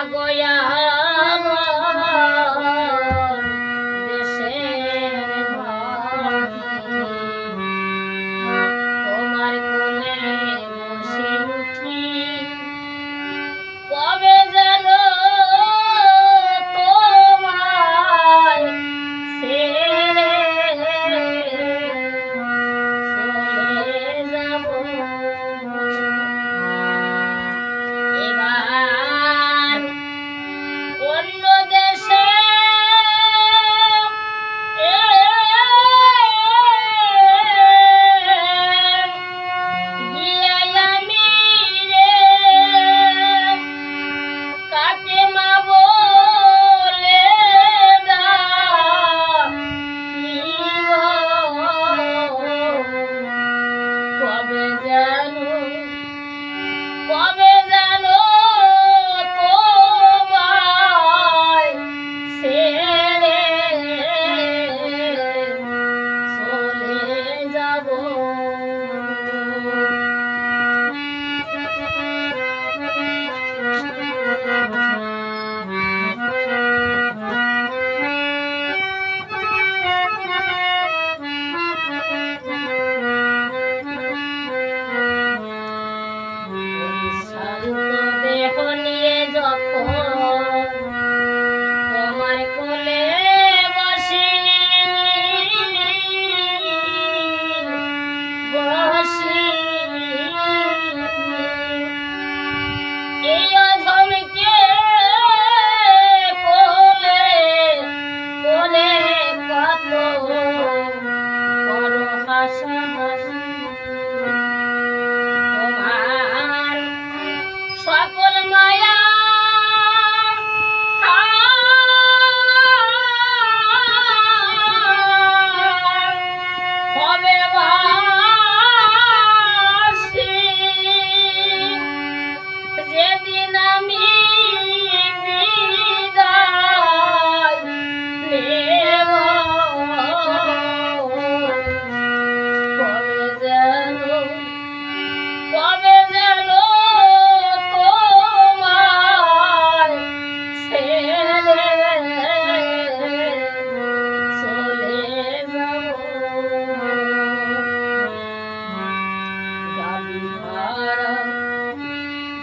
I go yeah. တင်နာမီ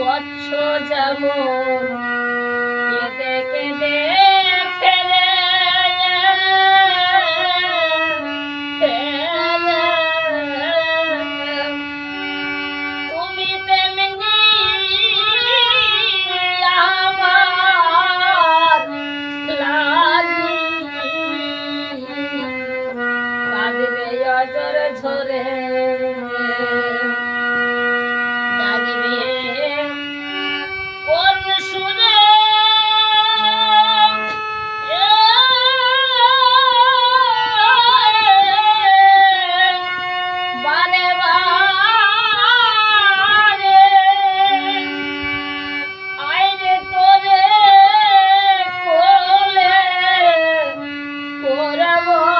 বৎস যেমন। কেঁদে কেঁদে ফেলে। তুমি তেমনি আমার লাগি। কাঁদবে অজর ঝরে। মোরা